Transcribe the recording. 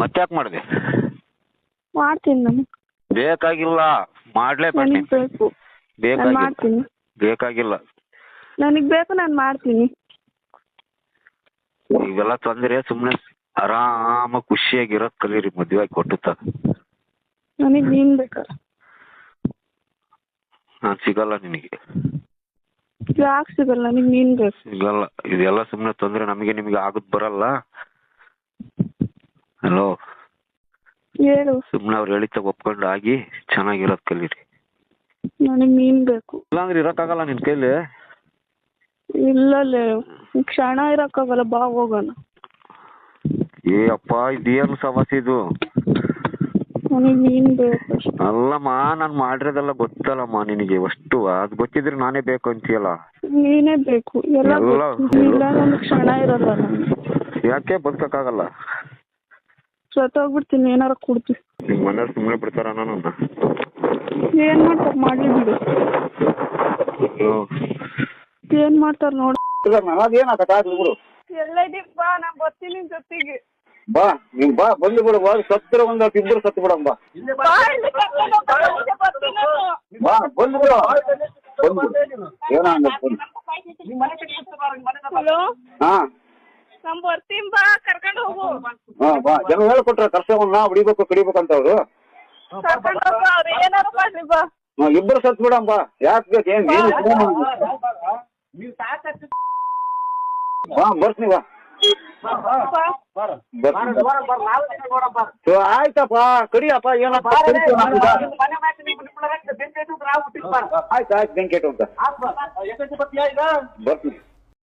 ಮತ್ತ್ಯಾಕೆ ಮಾಡ್ದೆ? ಮಾಡ್ತೀನಿ ನಾನು. ಬೇಕಾಗಿಲ್ಲ. ಮಾಡ್ಲೇಬೇಕು ನನಗೆ ನೀನು ಬೇಕು. ನಾನು ಬೇಕಾಗಿಲ್ಲ. ಮಾಡ್ತೀನಿ. ಬೇಕಾಗಿಲ್ಲ. ನನಗೆ ಬೇಕು ನಾನು ಮಾಡ್ತೀನಿ. ಇವೆಲ್ಲ ತೊಂದ್ರೆ ಸುಮ್ಮನೆ ಆರಾಮ ಖುಷಿಯಾಗಿರೋದ್ ಕಲೀರಿ ಮದ್ವೆ ಆಗಿ ಕೊಟ್ಟುತ್ತ ನನಗೆ ನೀನ್ ಬೇಕಾರೆ. ನಾನು ಸಿಗಲ್ಲ ನಿನಗೆ. ಯಾಕೆ ಸಿಗಲ್ಲ? ನನಗೆ ನೀನು ಬೇಕು. ಸಿಗಲ್ಲ. ಇದೆಲ್ಲ ಸುಮ್ಮನೆ ತೊಂದ್ರೆ ನಮಗೆ ನಿಮಗೆ ಆಗದ್ ಬರಲ್ಲ. ಹಲೋ ಹೇಳು. ಸುಮ್ಮನೆ ಅವ್ರು ಹೇಳಿದ ಒಪ್ಕೊಂಡು ಆಗಿ ಚೆನ್ನಾಗಿರೋದ್ ಕಲೀರಿ ನನಗೆ ನೀನ್ ಬೇಕು. ಇಲ್ಲಾಂದ್ರೆ ಇರೋಕ್ಕಾಗಲ್ಲ ನಿನ್ ಕೈಲಿ? ಇಲ್ಲಲ್ಲೇ ಕ್ಷಣ ಇರಕ್ಕಾಗಲ್ಲ ಬಾ ಹೋಗೋಣ. ಏ ಅಪ್ಪ ಇದೇನು ಸಮಸ್ಯೆ ಇದು? ನನಗೆ ನೀನು ಬೇಕು ಅಷ್ಟೇ. ಅಲ್ಲಮ್ಮ ನಾನು ಮಾಡಿರೋದೆಲ್ಲ ಗೊತ್ತಲ್ಲಮ್ಮ ನಿನಗೆ ಅಷ್ಟು ಅದು ಗೊತ್ತಿದ್ರೆ ನಾನೇ ಬೇಕು ಅಂತೀಯಲ್ಲ? ನೀನೇ ಬೇಕು ಎಲ್ಲ ಎಲ್ಲ ಗೊತ್ತು. ಇಲ್ಲ ನನ್ನ ಕ್ಷಣ ಇರಲ್ಲ ಯಾಕೆ ಬದುಕಕ್ಕಾಗಲ್ಲ? ಸತ್ತೋಗ್ಬಿಡ್ತೀನಿ ಏನಾರ ಕೊಡ್ತೀನಿ ನಿಮ್ಮ ಮನೆಯವ್ರು ಸುಮ್ಮನೆ ಬಿಡ್ತಾರ ನನ್ನ ಏನ್ ಮಾಡ್ತಾರೆ? ಮಾಡಲಿ ಬಿಡು. ಏನ್ ಮಾಡ್ತಾರೆ ನೋಡು. ಅದೇನಾಗತ್ತ ಆಗ್ಲಿ ಬಿಡು. ಎಲ್ಲ ಇದೀವಿ ಬಾ ನಾನು ಬರ್ತೀನಿ ನಿನ್ ಜೊತೆಗೆ. ಬಾ ನೀನ್ ಬಾ ಬಂದು ಬಿಡು ಬಾ ಸತ್ತಿರ ಒಂದ್ ಇಬ್ಬರು ಸತ್ತು ಬಿಡಮ್ ಬಾ. ಬಾ ಇಲ್ಲಿ ಕರ್ಕೊಂಡು ಹೋಗ್ತಾರೆ, ಮುಂದೆ ಬರ್ತೀನಿ ನಾನು. ಬಾ ಬಂದು ಬಿಡು ಬಂದು ಬಿಡು ಏನೋ ಹಂಗ ಹಲೋ ಹಾ. ನಾನು ಬರ್ತೀನ್ ಬಾ ಕರ್ಕೊಂಡು ಹೋಗು. ಹಾ ಬಾ. ಜನ ಹೇಳ್ಕೊಟ್ರ ಕರ್ಸವನ್ನ ಹೊಡಿಬೇಕು ಕಡಿಬೇಕಂತ ಅವ್ರು. ಕರ್ಕೊಂಡು ಹೋಗು ಅವ್ರು ಏನಾರು ಮಾಡ್ಲಿ ಬಾ. ಹಾ, ಇಬ್ಬರು ಸತ್ ಬಿಡಮ್ ಬಾ. ಯಾಕೆ ಬೇಕು ಏನ್ ಏನ್ ಬಾ. ಬರ್ತೀನಿ ಬಾ. ಬಾ. ಬರ್ತೀನಿ ಸೊ, ಆಯ್ತಪ್ಪ ಕಡಿಯಪ್ಪ ಏನಪ್ಪ. ಆಯ್ತು ಆಯ್ತು ಅಂತ ಬರ್ತೀನಿ.